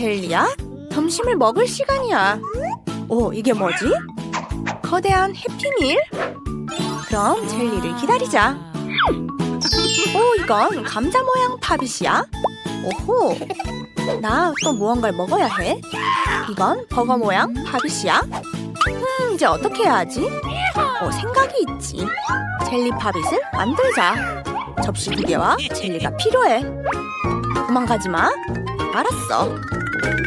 젤리야? 점심을 먹을 시간이야. 오, 이게 뭐지? 거대한 해피밀? 그럼 젤리를 기다리자. 오, 이건 감자 모양 팝잇이야? 오호. 나 또 무언가를 먹어야 해. 이건 버거 모양 팝잇이야? 음, 이제 어떻게 해야 하지? 어, 생각이 있지. 젤리 팝잇을 만들자. 접시 두 개와 젤리가 필요해. 도망가지 마. 알았어.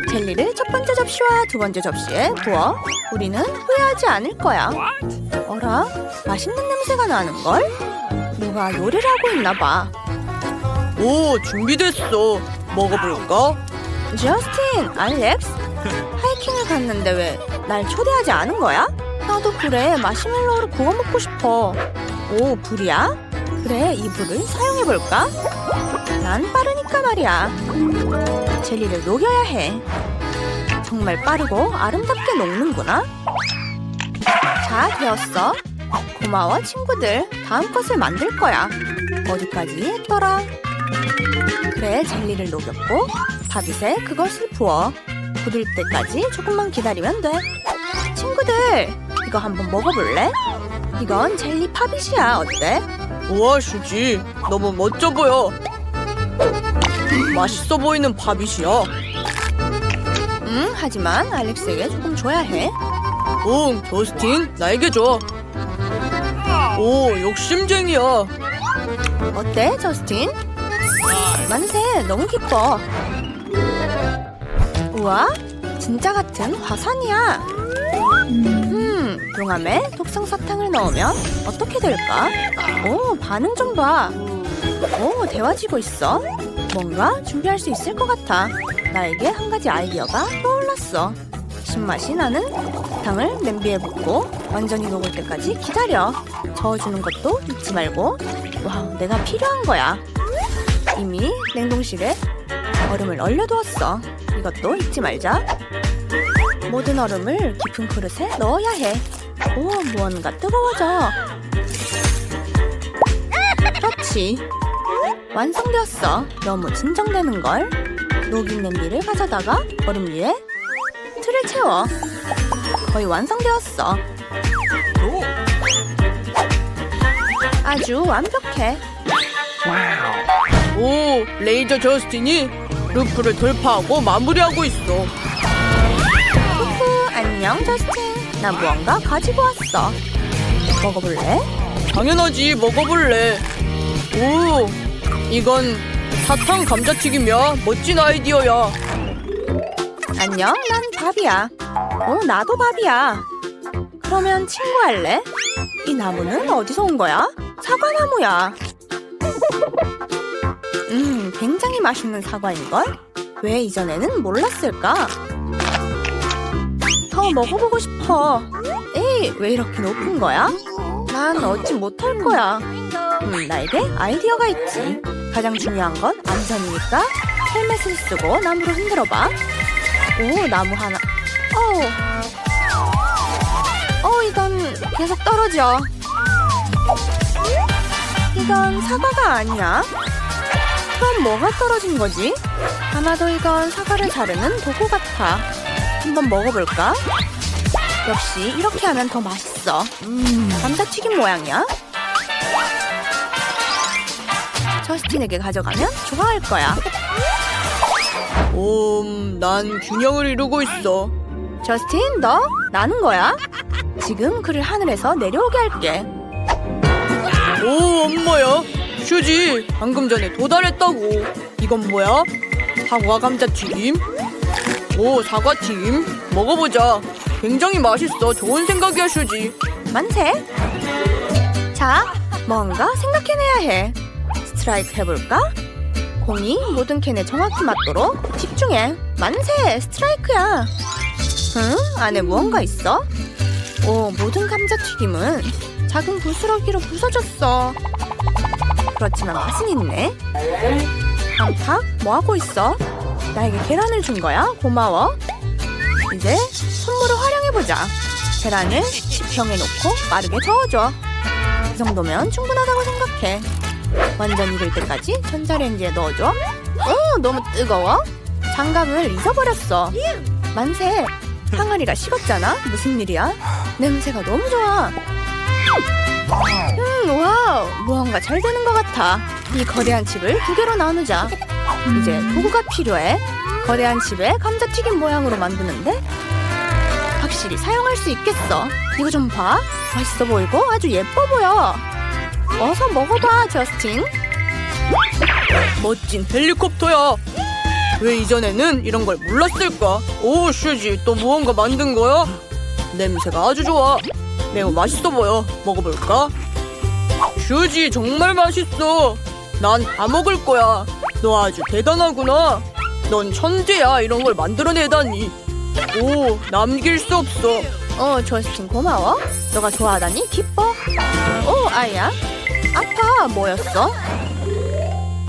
젤리를 첫 번째 접시와 두 번째 접시에 부어. 우리는 후회하지 않을 거야. 어라? 맛있는 냄새가 나는걸? 누가 요리를 하고 있나 봐. 오, 준비됐어. 먹어볼까? 저스틴, 알렉스? 하이킹을 갔는데 왜 날 초대하지 않은 거야? 나도 그래. 마시멜로우를 구워 먹고 싶어. 오, 불이야? 그래, 이 불을 사용해볼까? 난 빠르니까 말이야. 젤리를 녹여야 해. 정말 빠르고 아름답게 녹는구나. 자, 되었어. 고마워, 친구들. 다음 것을 만들 거야. 어디까지 했더라? 그래, 젤리를 녹였고 팝잇에 그것을 부어. 굳을 때까지 조금만 기다리면 돼. 친구들, 이거 한번 먹어볼래? 이건 젤리 팝잇이야. 어때? 우와, 슈지. 너무 멋져 보여. 맛있어 보이는 팝잇이야. 응, 하지만 알렉스에게 조금 줘야 해. 응, 저스틴, 나에게 줘. 오, 욕심쟁이야. 어때, 저스틴? 만세, 너무 기뻐. 우와, 진짜 같은 화산이야. 음, 용암에 독성 사탕을 넣으면 어떻게 될까? 오, 반응 좀 봐. 오, 데워지고 있어. 뭔가 준비할 수 있을 것 같아. 나에게 한 가지 아이디어가 떠올랐어. 신맛이 나는 사탕을 냄비에 붓고 완전히 녹을 때까지 기다려. 저어주는 것도 잊지 말고. 와, 내가 필요한 거야. 이미 냉동실에 얼음을 얼려두었어. 이것도 잊지 말자. 모든 얼음을 깊은 그릇에 넣어야 해. 오, 무언가 뜨거워져. 그렇지. 완성되었어. 너무 진정되는 걸. 녹인 냄비를 가져다가 얼음 위에 틀을 채워. 거의 완성되었어. 아주 완벽해. 오, 레이저 저스틴이 루프를 돌파하고 마무리하고 있어. 후후, 안녕, 저스틴. 나 무언가 가지고 왔어. 먹어볼래? 당연하지, 먹어볼래. 오, 이건 사탕 감자튀김이야. 멋진 아이디어야. 안녕, 난 밥이야. 어, 나도 밥이야. 그러면 친구 할래? 이 나무는 어디서 온 거야? 사과나무야. 음, 굉장히 맛있는 사과인걸? 왜 이전에는 몰랐을까? 더 먹어보고 싶어. 에이, 왜 이렇게 높은 거야? 난 얻지 못할 거야. 음, 나에게 아이디어가 있지. 가장 중요한 건 안전이니까 헬멧을 쓰고 나무를 흔들어봐. 오, 나무 하나. 어우. 어, 이건 계속 떨어져. 이건 사과가 아니야. 그럼 뭐가 떨어진 거지? 아마도 이건 사과를 자르는 도구 같아. 한번 먹어볼까? 역시 이렇게 하면 더 맛있어. 음, 감자튀김 모양이야. 저스틴에게 가져가면 좋아할 거야. 음, 난 균형을 이루고 있어. 저스틴, 너 나는 거야. 지금 그를 하늘에서 내려오게 할게. 오, 엄마야. 슈지, 방금 전에 도달했다고. 이건 뭐야? 사과 감자 튀김? 오, 사과 튀김? 먹어보자. 굉장히 맛있어. 좋은 생각이야, 슈지. 만세. 자, 뭔가 생각해내야 해. 스트라이크 해볼까? 공이 모든 캔에 정확히 맞도록 집중해. 만세, 스트라이크야. 응? 안에 무언가 있어? 오, 모든 감자튀김은 작은 부스러기로 부서졌어. 그렇지만 맛은 있네. 한팍, 뭐하고 있어? 나에게 계란을 준 거야? 고마워. 이제 선물을 활용해보자. 계란을 10평에 놓고 빠르게 저어줘. 이 정도면 충분하다고 생각해. 완전 익을 때까지 전자레인지에 넣어줘. 어, 너무 뜨거워? 장갑을 잊어버렸어. 만세. 항아리가 식었잖아. 무슨 일이야? 냄새가 너무 좋아. 음, 와우. 무언가 잘 되는 것 같아. 이 거대한 칩을 두 개로 나누자. 이제 도구가 필요해. 거대한 칩에 감자튀김 모양으로 만드는데 확실히 사용할 수 있겠어. 이거 좀 봐. 맛있어 보이고 아주 예뻐 보여. 어서 먹어봐, 저스틴. 멋진 헬리콥터야. 왜 이전에는 이런 걸 몰랐을까? 오, 슈지, 또 무언가 만든 거야? 냄새가 아주 좋아. 매우 맛있어 보여. 먹어볼까? 슈지, 정말 맛있어. 난 다 먹을 거야. 너 아주 대단하구나. 넌 천재야. 이런 걸 만들어내다니. 오, 남길 수 없어. 어, 저스틴 고마워. 너가 좋아하다니 기뻐. 오, 아이야. 아파. 뭐였어?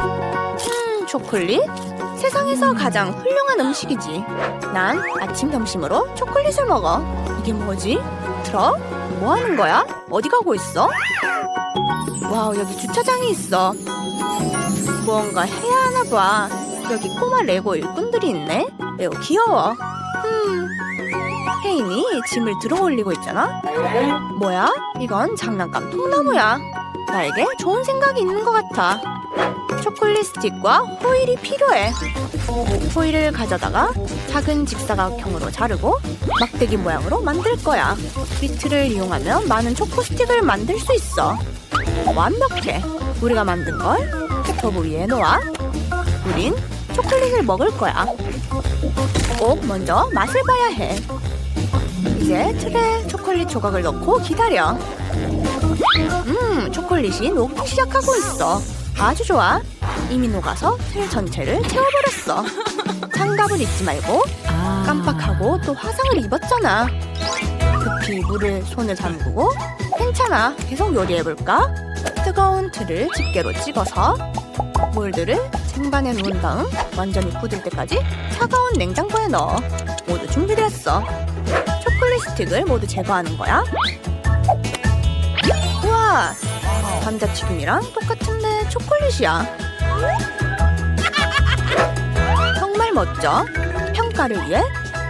음, 초콜릿? 세상에서 가장 훌륭한 음식이지. 난 아침 점심으로 초콜릿을 먹어. 이게 뭐지? 트럭? 뭐 하는 거야? 어디 가고 있어? 와우, 여기 주차장이 있어. 무언가 해야 하나 봐. 여기 꼬마 레고 일꾼들이 있네. 매우 귀여워. 음, 혜인이 짐을 들어 올리고 있잖아? 뭐야? 이건 장난감 통나무야. 나에게 좋은 생각이 있는 것 같아. 초콜릿 스틱과 호일이 필요해. 호일을 가져다가 작은 직사각형으로 자르고 막대기 모양으로 만들 거야. 비트를 이용하면 많은 초코 스틱을 만들 수 있어. 완벽해. 우리가 만든 걸 스토브 위에 놓아. 우린 초콜릿을 먹을 거야. 꼭 먼저 맛을 봐야 해. 이제 틀에 초콜릿 조각을 넣고 기다려. 음, 초콜릿이 녹기 시작하고 있어. 아주 좋아. 이미 녹아서 틀 전체를 채워버렸어. 장갑을 잊지 말고 깜빡하고 또 화상을 입었잖아. 급히 물을 손을 잠그고 괜찮아. 계속 요리해볼까? 뜨거운 틀을 집게로 찍어서 몰드를 쟁반에 놓은 다음 완전히 굳을 때까지 차가운 냉장고에 넣어. 모두 준비됐어. 초콜릿 스틱을 모두 제거하는 거야. 감자튀김이랑 똑같은데 초콜릿이야. 정말 멋져. 평가를 위해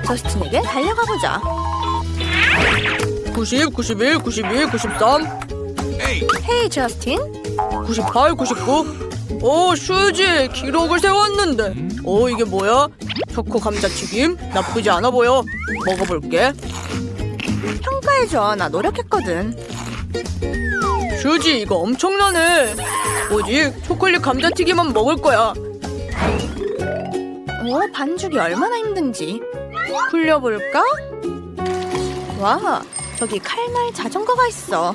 저스틴에게 달려가 보자. 90, 91, 92, 93, 헤이 저스틴, 98, 99. 오, 슈지, 기록을 세웠는데. 오, 이게 뭐야? 초코 감자튀김? 나쁘지 않아 보여. 먹어볼게. 평가해줘. 나 노력했거든. 슈지, 이거 엄청나네. 오직 초콜릿 감자튀김만 먹을 거야. 오, 반죽이 얼마나 힘든지. 굴려볼까? 와, 저기 칼날 자전거가 있어.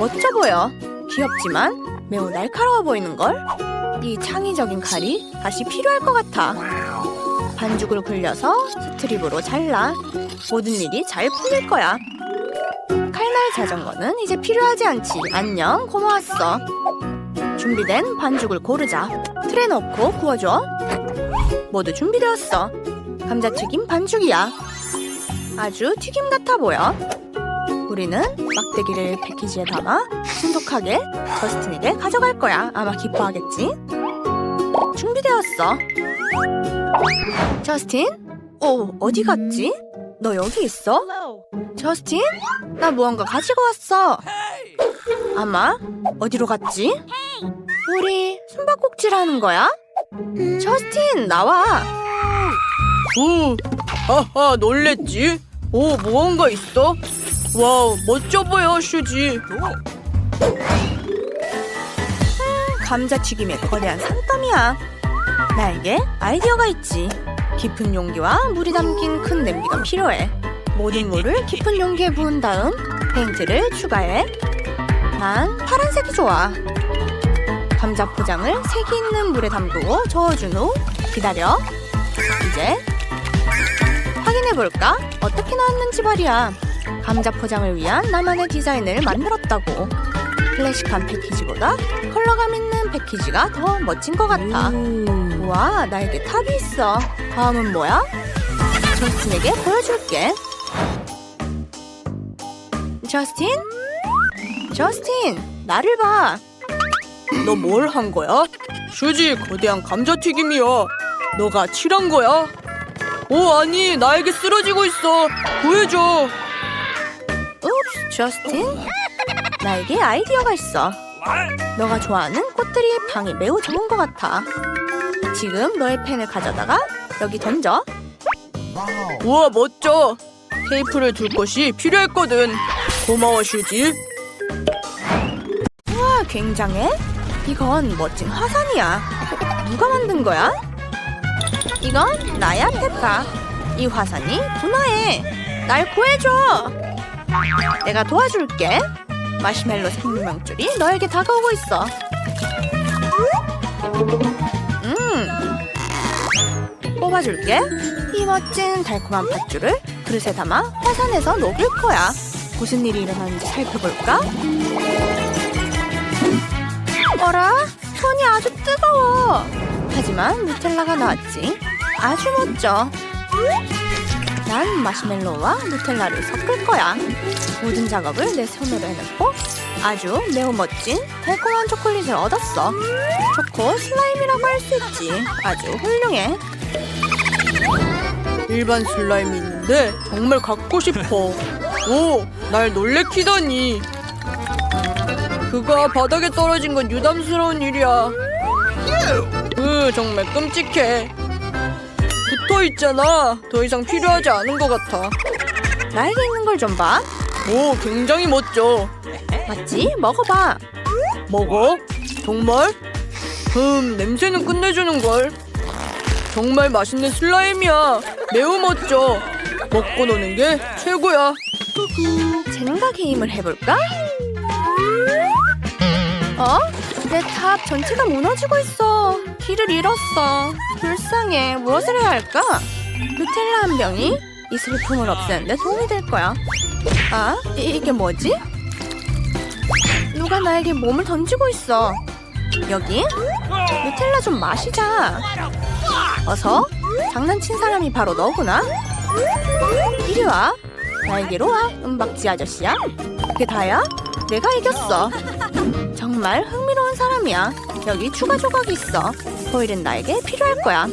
멋져 보여. 귀엽지만 매우 날카로워 보이는걸? 이 창의적인 칼이 다시 필요할 것 같아. 반죽을 굴려서 스트립으로 잘라. 모든 일이 잘 풀릴 거야. 칼날 자전거는 이제 필요하지 않지. 안녕, 고마웠어. 준비된 반죽을 고르자. 틀에 넣고 구워줘. 모두 준비되었어. 감자튀김 반죽이야. 아주 튀김 같아 보여. 우리는 막대기를 패키지에 담아 신속하게 저스틴에게 가져갈 거야. 아마 기뻐하겠지? 준비되었어. 저스틴? 오, 어디 갔지? 너 여기 있어? 저스틴? 나 무언가 가지고 왔어. 아마 어디로 갔지? 우리 숨바꼭질 하는 거야? 저스틴 나와. 우, 하하, 놀랬지? 오, 무언가 있어? 와우, 멋져 보여, 슈지. 감자튀김의 거대한 산더미야. 나에게 아이디어가 있지. 깊은 용기와 물이 담긴 큰 냄비가 필요해. 모든 물을 깊은 용기에 부은 다음 페인트를 추가해. 난 파란색이 좋아. 감자 포장을 색이 있는 물에 담그고 저어준 후 기다려. 이제 확인해 볼까? 어떻게 나왔는지 말이야. 감자 포장을 위한 나만의 디자인을 만들었다고. 클래식한 패키지보다 컬러감 있는 패키지가 더 멋진 것 같아. 우와, 나에게 탑이 있어. 다음은 뭐야? 저스틴에게 보여줄게. 저스틴? 저스틴, 나를 봐. 너 뭘 한 거야? 슈지, 거대한 감자튀김이야. 너가 칠한 거야? 오 아니 나에게 쓰러지고 있어 구해줘 읍스, 저스틴. 나에게 아이디어가 있어. 너가 좋아하는 꽃들이 방에 매우 좋은 것 같아. 지금 너의 펜을 가져다가 여기 던져. 우와 멋져 테이프를 둘 곳이 필요했거든 고마워 슈지 와, 굉장해. 이건 멋진 화산이야. 누가 만든 거야? 이건 나야, 페파. 이 화산이 분화해. 날 구해줘. 내가 도와줄게. 마시멜로 생명줄이 너에게 다가오고 있어. 음. 뽑아줄게. 이 멋진 달콤한 팥줄을 그릇에 담아 화산에서 녹일 거야. 무슨 일이 일어나는지 살펴볼까? 어라? 손이 아주 뜨거워. 하지만 누텔라가 나왔지. 아주 멋져. 난 마시멜로우와 누텔라를 섞을 거야. 모든 작업을 내 손으로 해놓고 아주 매우 멋진 달콤한 초콜릿을 얻었어. 초코 슬라임이라고 할 수 있지. 아주 훌륭해. 일반 슬라임이 있는데 정말 갖고 싶어 오 날 놀래키다니 그가 바닥에 떨어진 건 유담스러운 일이야 으 정말 끔찍해 붙어 있잖아 더 이상 필요하지 않은 것 같아 나에게 있는 걸 좀 봐. 오 굉장히 멋져 맞지? 먹어봐. 먹어? 정말? 음, 냄새는 끝내주는 걸. 정말 맛있는 슬라임이야. 매우 멋져. 먹고 노는 게 최고야. 젠가 게임을 해볼까? 어? 내 탑 전체가 무너지고 있어. 길을 잃었어. 불쌍해. 무엇을 해야 할까? 누텔라 한 병이 이 슬픔을 없애는데 도움이 될 거야. 아? 이, 이게 뭐지? 누가 나에게 몸을 던지고 있어. 여기? 누텔라 좀 마시자. 어서. 장난친 사람이 바로 너구나. 이리 와. 나에게로 와, 은박지 아저씨야. 그게 다야? 내가 이겼어. 정말 흥미로운 사람이야. 여기 추가 조각이 있어. 호일은 나에게 필요할 거야.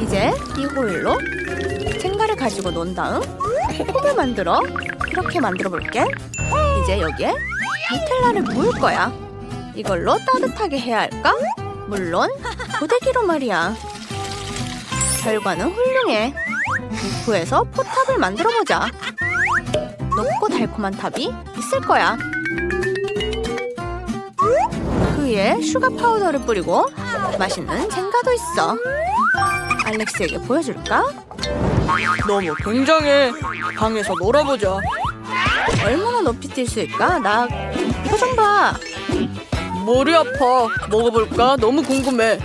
이제 이 호일로 쟁가를 가지고 논 다음 폼을 만들어 이렇게 만들어 볼게. 이제 여기에 누텔라를 부을 거야. 이걸로 따뜻하게 해야 할까? 물론 고데기로 말이야. 결과는 훌륭해. 부에서 포탑을 만들어 보자. 높고 달콤한 탑이 있을 거야. 그 위에 슈가 파우더를 뿌리고 맛있는 젠가도 있어. 알렉스에게 보여줄까? 너무 굉장해. 방에서 놀아보자. 얼마나 높이 뛸 수 있을까? 나좀 봐. 머리 아파. 먹어볼까? 너무 궁금해.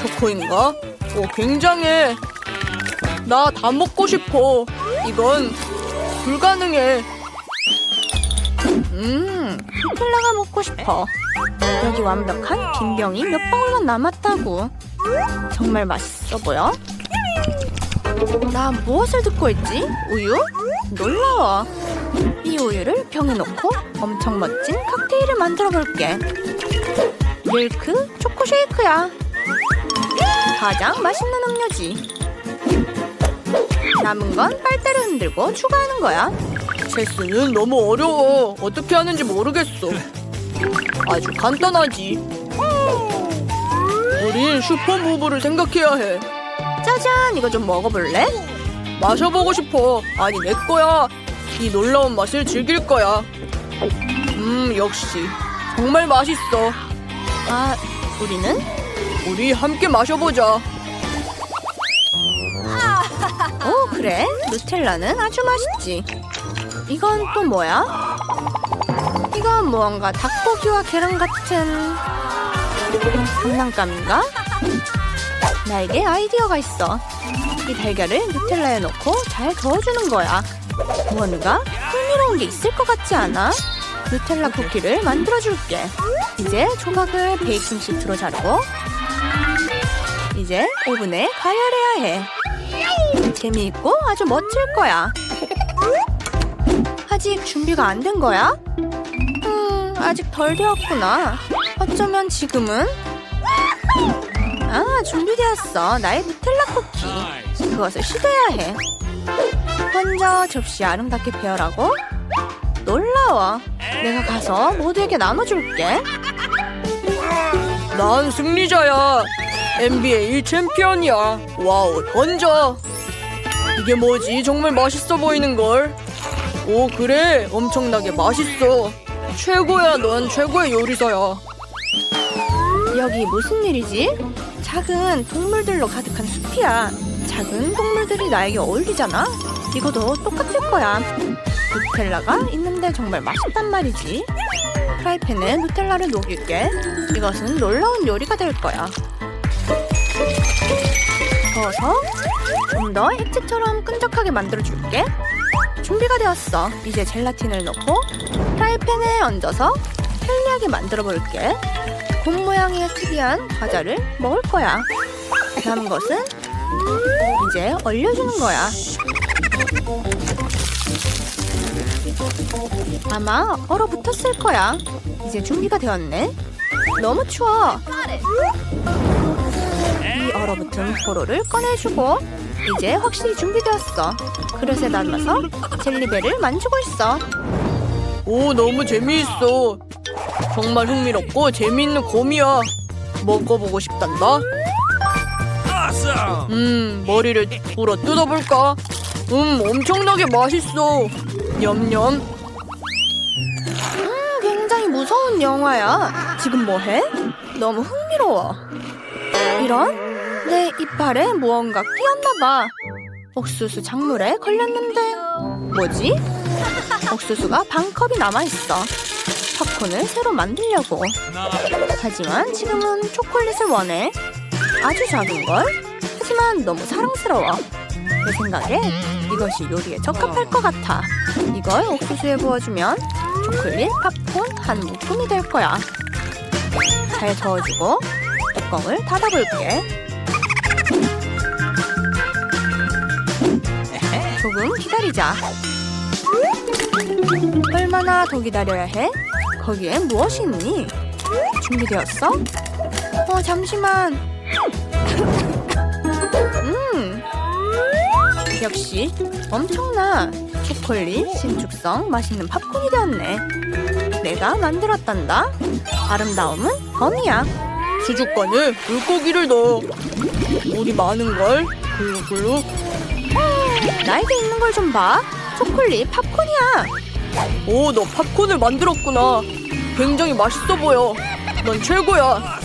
초코인가? 오, 굉장해. 나 다 먹고 싶어. 이건 불가능해. 음, 콜라가 먹고 싶어. 여기 완벽한 빈 병이 몇 방울만 남았다고. 정말 맛있어 보여? 나 무엇을 듣고 있지? 우유? 놀라워. 이 우유를 병에 넣고 엄청 멋진 칵테일을 만들어 볼게. 밀크 초코 쉐이크야. 가장 맛있는 음료지. 남은 건 빨대를 흔들고 추가하는 거야. 체스는 너무 어려워. 어떻게 하는지 모르겠어. 아주 간단하지. 우린 슈퍼무브를 생각해야 해. 짜잔, 이거 좀 먹어볼래? 마셔보고 싶어. 아니, 내 거야. 이 놀라운 맛을 즐길 거야. 음, 역시. 정말 맛있어. 아, 우리는? 우리 함께 마셔보자. 그래. 누텔라는 아주 맛있지. 이건 또 뭐야? 이건 무언가 닭고기와 계란 같은 장난감인가? 나에게 아이디어가 있어. 이 달걀을 누텔라에 넣고 잘 저어주는 거야. 뭔가 흥미로운 게 있을 것 같지 않아? 누텔라 쿠키를 만들어줄게. 이제 조각을 베이킹 시트로 자르고 이제 오븐에 가열해야 해. 재미있고 아주 멋질 거야. 아직 준비가 안 된 거야? 음, 아직 덜 되었구나. 어쩌면 지금은? 아, 준비되었어. 나의 누텔라 쿠키. 그것을 시도해야 해. 먼저 접시 아름답게 배열하고 놀라워. 내가 가서 모두에게 나눠줄게. 난 승리자야. NBA 챔피언이야. 와우, 던져. 이게 뭐지? 정말 맛있어 보이는걸. 오, 그래. 엄청나게 맛있어. 최고야, 넌 최고의 요리사야. 여기 무슨 일이지? 작은 동물들로 가득한 숲이야. 작은 동물들이 나에게 어울리잖아. 이거도 똑같을 거야. 누텔라가 있는데 정말 맛있단 말이지. 프라이팬에 누텔라를 녹일게. 이것은 놀라운 요리가 될 거야. 저어서 좀 더 액체처럼 끈적하게 만들어줄게. 준비가 되었어. 이제 젤라틴을 넣고 프라이팬에 얹어서 편리하게 만들어 볼게. 곰 모양의 특이한 과자를 먹을 거야. 남은 것은 이제 얼려주는 거야. 아마 얼어붙었을 거야. 이제 준비가 되었네. 너무 추워. 이 얼어붙은 포로를 꺼내주고 이제 확실히 준비되었어. 그릇에 담아서 젤리벨을 만지고 있어. 오, 너무 재미있어. 정말 흥미롭고 재미있는 곰이야. 먹어보고 싶단다. 음, 머리를 불어 뜯어볼까? 음, 엄청나게 맛있어. 냠냠. 굉장히 무서운 영화야. 지금 뭐해? 너무 흥미로워. 이런? 내 이빨에 무언가 끼었나 봐. 옥수수 작물에 걸렸는데 뭐지? 옥수수가 반 컵이 남아 있어. 팝콘을 새로 만들려고. 하지만 지금은 초콜릿을 원해. 아주 작은 걸. 하지만 너무 사랑스러워. 내 생각에 이것이 요리에 적합할 것 같아. 이걸 옥수수에 부어주면 초콜릿 팝콘 한 묶음이 될 거야. 잘 저어주고 뚜껑을 닫아볼게. 조금 기다리자. 얼마나 더 기다려야 해? 거기에 무엇이 있니? 준비되었어? 어, 잠시만. 음, 역시 엄청나. 초콜릿, 신축성, 맛있는 팝콘이 되었네. 내가 만들었단다. 아름다움은 범이야. 수족관에 물고기를 넣어. 물이 많은 걸. 글루글루. 나에게 있는 걸 좀 봐. 초콜릿, 팝콘이야. 오, 너 팝콘을 만들었구나. 굉장히 맛있어 보여. 넌 최고야.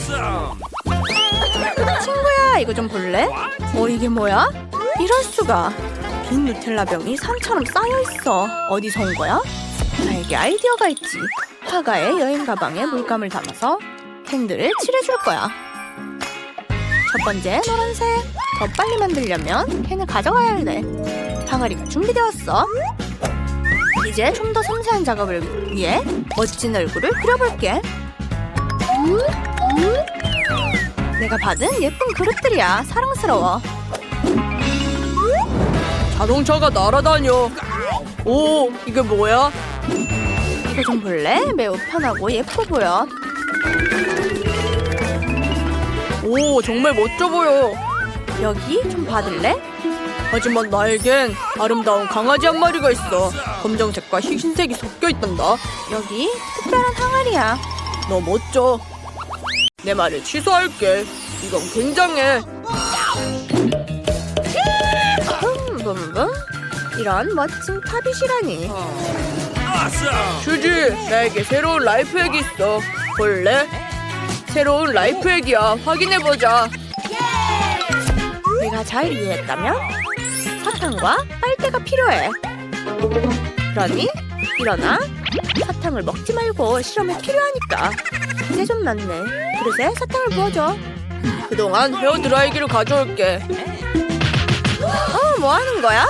친구야, 이거 좀 볼래? 어, 이게 뭐야? 이럴 수가. 빈 누텔라 병이 산처럼 쌓여 있어. 어디서 온 거야? 나에게 아이디어가 있지. 화가의 여행 가방에 물감을 담아서 캔들을 칠해줄 거야. 첫 번째 노란색. 더 빨리 만들려면 캔을 가져가야 돼. 항아리가 준비되었어. 이제 좀 더 섬세한 작업을 위해 멋진 얼굴을 그려볼게. 내가 받은 예쁜 그릇들이야. 사랑스러워. 자동차가 날아다녀. 오, 이게 뭐야? 이거 좀 볼래? 매우 편하고 예뻐 보여. 오, 정말 멋져 보여. 여기 좀 받을래? 하지만 나에겐 아름다운 강아지 한 마리가 있어. 검정색과 흰색이 섞여 있단다. 여기 특별한 항아리야. 너 멋져. 내 말을 취소할게. 이건 굉장해. 붐붐붐. 이런 멋진 탑이시라니. 슈지, 나에게 새로운 라이프 핵이 있어. 볼래? 새로운 라이프 핵이야. 확인해보자. 내가 잘 이해했다면 사탕과 빨대가 필요해. 그러니 일어나. 사탕을 먹지 말고 실험에 필요하니까. 이제 좀 낫네. 그릇에 사탕을 부어줘. 그동안 헤어 드라이기를 가져올게. 어, 뭐 하는 거야?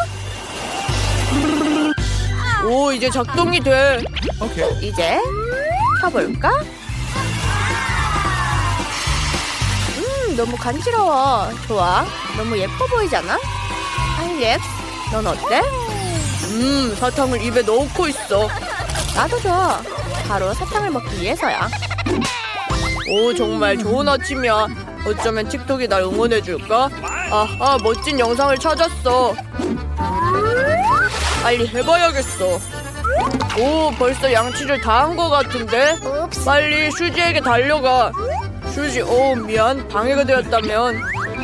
오, 이제 작동이 돼. 이제 켜볼까? 음, 너무 간지러워. 좋아. 너무 예뻐 보이잖아? 알렉스, 넌 어때? 음, 사탕을 입에 넣고 있어. 나도 줘. 바로 사탕을 먹기 위해서야. 오, 정말 좋은 아침이야. 어쩌면 틱톡이 날 응원해줄까? 아, 아, 멋진 영상을 찾았어. 빨리 해봐야겠어. 오, 벌써 양치를 다 한 것 같은데? 빨리 슈지에게 달려가. 슈지, 오, 미안. 방해가 되었다면.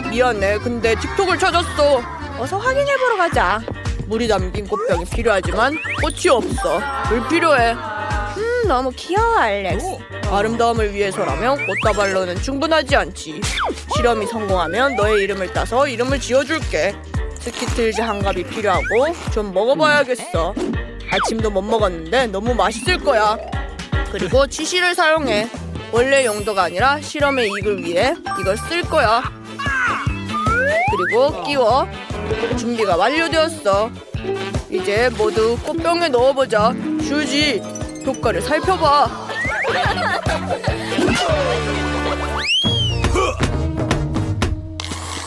미안해. 근데 틱톡을 찾았어. 어서 확인해보러 가자. 물이 담긴 꽃병이 필요하지만 꽃이 없어. 물 필요해. 음, 너무 귀여워, 알렉스. 아름다움을 위해서라면 꽃다발로는 충분하지 않지. 실험이 성공하면 너의 이름을 따서 이름을 지어줄게. 스키틀즈 한 갑이 필요하고 좀 먹어봐야겠어. 아침도 못 먹었는데 너무 맛있을 거야. 그리고 치실을 사용해. 원래 용도가 아니라 실험의 이익을 위해 이걸 쓸 거야. 그리고 끼워. 준비가 완료되었어. 이제 모두 꽃병에 넣어보자. 슈지, 효과를 살펴봐.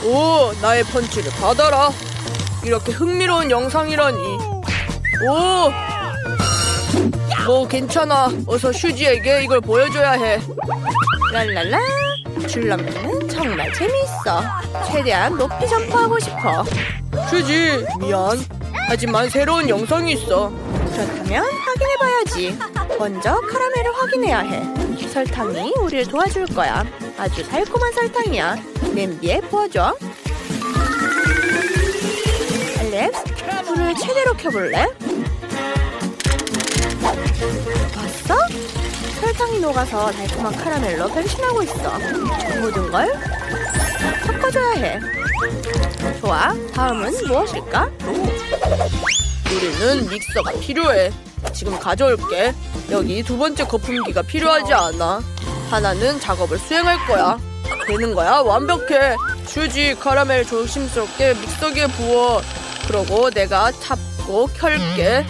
오, 나의 펀치를 받아라. 이렇게 흥미로운 영상이라니. 오, 뭐 괜찮아. 어서 슈지에게 이걸 보여줘야 해. 랄랄라. 줄넘기는 정말 재미있어. 최대한 높이 점프하고 싶어. 슈지, 미안. 하지만 새로운 영상이 있어. 그렇다면 확인해봐야지. 먼저 카라멜을 확인해야 해. 설탕이 우리를 도와줄 거야. 아주 달콤한 설탕이야. 냄비에 부어줘. 알렉스, 불을 최대로 켜볼래? 설탕이 녹아서 달콤한 카라멜로 변신하고 있어. 모든 걸 섞어줘야 해. 좋아, 다음은 무엇일까? 우리는 믹서가 필요해. 지금 가져올게. 여기 두 번째 거품기가 필요하지 않아. 하나는 작업을 수행할 거야. 되는 거야? 완벽해. 슈지 카라멜 조심스럽게 믹서기에 부어. 그러고 내가 잡고 켤게.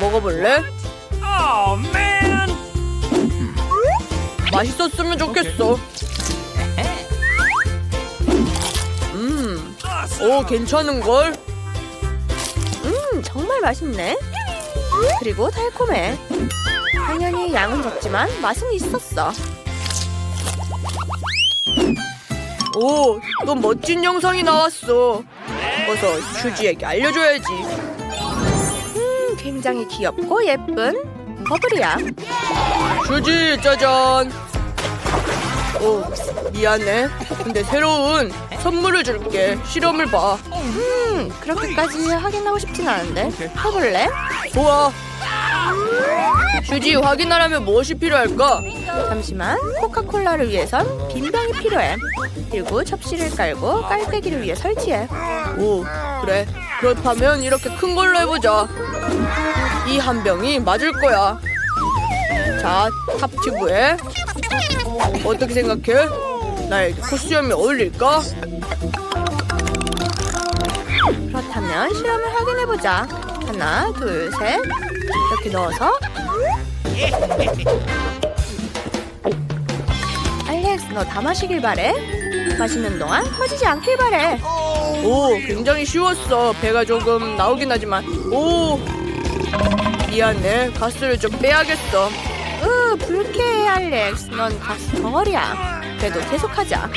먹어볼래? Oh! 맛있었으면 좋겠어. 음, 오 괜찮은 걸. 음, 정말 맛있네. 그리고 달콤해. 당연히 양은 적지만 맛은 있었어. 오, 또 멋진 영상이 나왔어. 어서 슈지에게 알려줘야지. 음, 굉장히 귀엽고 예쁜 버블이야. 슈지 짜잔. 오, 미안해. 근데 새로운 선물을 줄게. 실험을 봐. 음, 그렇게까지 확인하고 싶진 않은데. 해볼래? 좋아. 슈지 확인하려면 무엇이 필요할까? 잠시만. 코카콜라를 위해선 빈 병이 필요해. 그리고 접시를 깔고 깔때기를 위해 설치해. 오, 그래. 그렇다면 이렇게 큰 걸로 해보자. 이 한 병이 맞을 거야. 자, 탑튜브에 어떻게 생각해? 나에게 코스염이 어울릴까? 그렇다면 실험을 확인해보자. 하나, 둘, 셋. 이렇게 넣어서. 알렉스, 너 다 마시길 바래. 마시는 동안 퍼지지 않길 바래. 오, 굉장히 쉬웠어. 배가 조금 나오긴 하지만. 오, 미안해. 가스를 좀 빼야겠어. 으, 불쾌해, 알렉스. 넌 가스 덩어리야. 그래도 계속하자.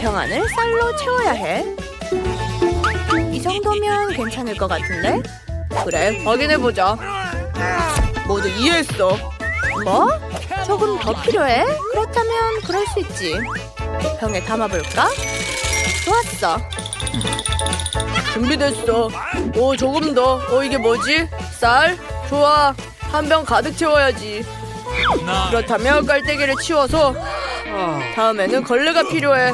병 안을 쌀로 채워야 해. 이 정도면 괜찮을 것 같은데? 그래, 확인해보자. 모두 이해했어. 뭐? 조금 더 필요해? 그렇다면 그럴 수 있지. 병에 담아볼까? 좋았어. 준비됐어. 오, 조금 더. 어, 이게 뭐지? 쌀? 좋아. 한 병 가득 채워야지. 그렇다면 깔때기를 치워서 다음에는 걸레가 필요해.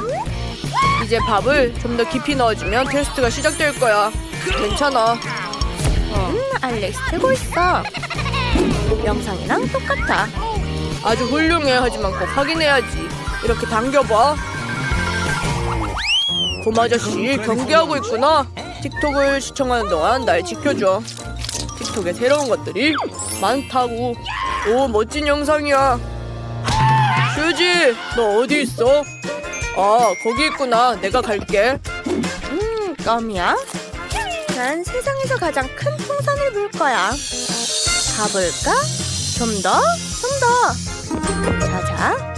이제 밥을 좀 더 깊이 넣어주면 테스트가 시작될 거야. 괜찮아. 음, 알렉스 되고 있어. 영상이랑 똑같아. 아주 훌륭해. 하지만 꼭 확인해야지. 이렇게 당겨봐. 곰 아저씨 경기하고 있구나. 틱톡을 시청하는 동안 날 지켜줘. 틱톡에 새로운 것들이 많다고. 오 멋진 영상이야. 슈지 너 어디 있어? 아 거기 있구나. 내가 갈게. 음, 껌이야? 난 세상에서 가장 큰 풍선을 불 거야. 가볼까? 좀 더, 좀 더. 자자.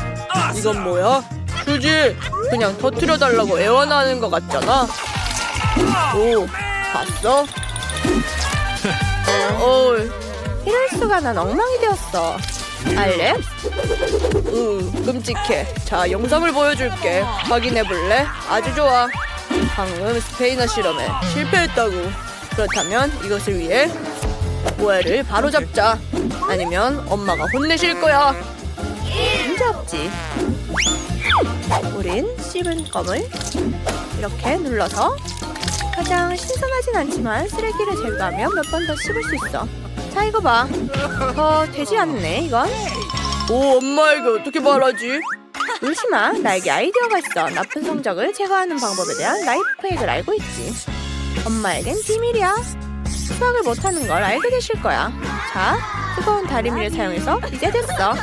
이건 뭐야? 슈지, 그냥 터트려 달라고 애원하는 것 같잖아. 오, 봤어? 어, 이 럴 수가 난 엉망이 되었어. 알래? 으, 끔찍해. 자, 영상을 보여줄게. 확인해 볼래? 아주 좋아. 방금 스페인어 실험에 실패했다고. 그렇다면 이것을 위해 모애를 바로 잡자. 아니면 엄마가 혼내실 거야. 문제 없지. 우린 씹은 껌을 이렇게 눌러서 가장 신선하진 않지만 쓰레기를 제거하면 몇 번 더 씹을 수 있어. 자 이거 봐. 더 되지 않네 이건. 오, 엄마에게 어떻게 말하지? 울지 마 나에게 아이디어가 있어. 나쁜 성적을 제거하는 방법에 대한 라이프 팩을 알고 있지. 엄마에겐 비밀이야. 수학을 못하는 걸 알게 되실 거야. 자 뜨거운 다리미를 사용해서 이제 됐어.